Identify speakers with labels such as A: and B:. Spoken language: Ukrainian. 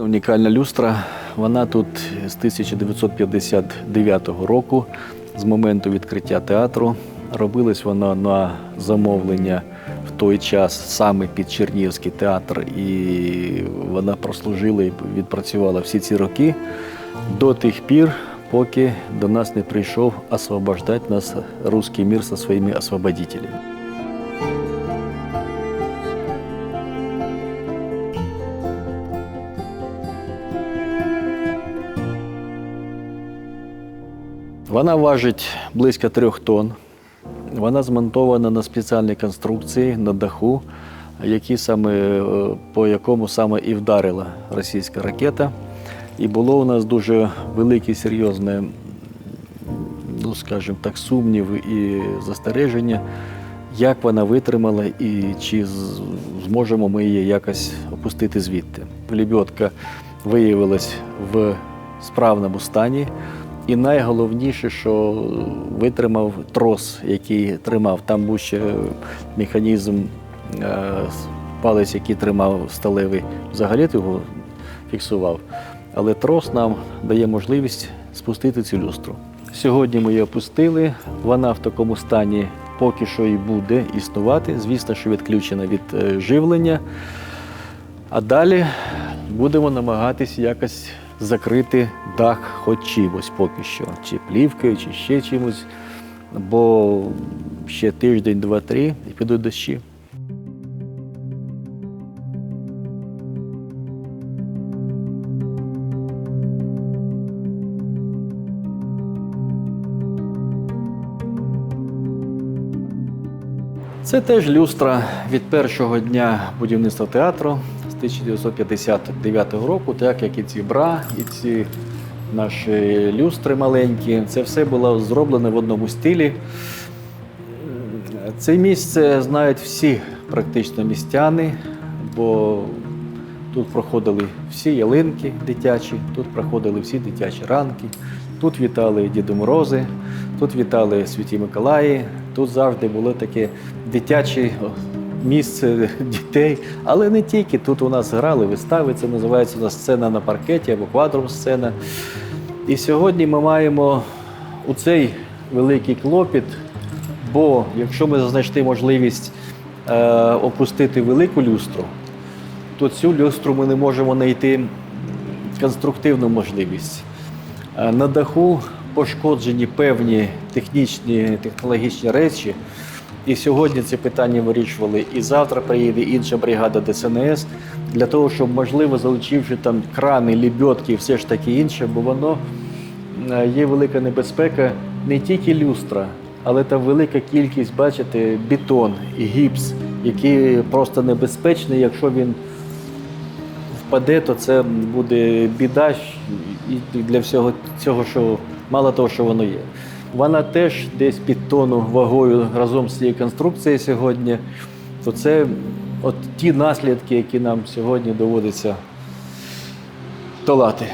A: Унікальна люстра. Вона тут з 1959 року, з моменту відкриття театру. Робилась вона на замовлення в той час саме під Чернігівський театр, і вона прослужила і відпрацювала всі ці роки до тих пір, поки до нас не прийшов освобождати нас русський мір зі своїми освободителями. Вона важить близько трьох тонн. Вона змонтована на спеціальній конструкції на даху, які саме, е, по якому саме і вдарила російська ракета. І було у нас дуже велике серйозне, ну скажімо так, сумнів і застереження, як вона витримала і чи зможемо ми її якось опустити звідти. Лебедка виявилась в справному стані. І найголовніше, що витримав трос, який тримав. Там був ще механізм, е, палець, який тримав сталевий, взагалі його фіксував. Але трос нам дає можливість спустити цю люстру. Сьогодні ми її опустили. Вона в такому стані поки що і буде існувати. Звісно, що відключена від е, живлення. А далі будемо намагатися якось закрити дах хоч чимось поки що, чи плівкою, чи ще чимось. Бо ще тиждень, два-три і підуть дощі. Це теж люстра від першого дня будівництва театру 1959 року, так як і ці бра, і ці наші люстри маленькі. Це все було зроблено в одному стилі. Це місце знають всі практично містяни, бо тут проходили всі ялинки дитячі, тут проходили всі дитячі ранки, тут вітали Діду Морози, тут вітали Святі Миколаї, тут завжди було таке дитяче місце дітей. Але не тільки тут у нас грали вистави, це називається у нас сцена на паркеті або квадрум сцена. І сьогодні ми маємо у цей великий клопіт, бо якщо ми знайшли можливість е, опустити велику люстру, то цю люстру ми не можемо знайти конструктивну можливість. Е, На даху пошкоджені певні технічні, технологічні речі. І сьогодні ці питання вирішували. І завтра приїде інша бригада ДСНС для того, щоб, можливо, залучивши там крани, лібьотки і все ж таки інше, бо воно е, є велика небезпека не тільки люстра, але там велика кількість, бачите, бетон і гіпс, який просто небезпечний, якщо він впаде, то це буде біда і для всього цього, що мало того, що воно є. Вона теж десь під тонну вагою разом з цією конструкцією сьогодні. То це от ті наслідки, які нам сьогодні доводиться долати.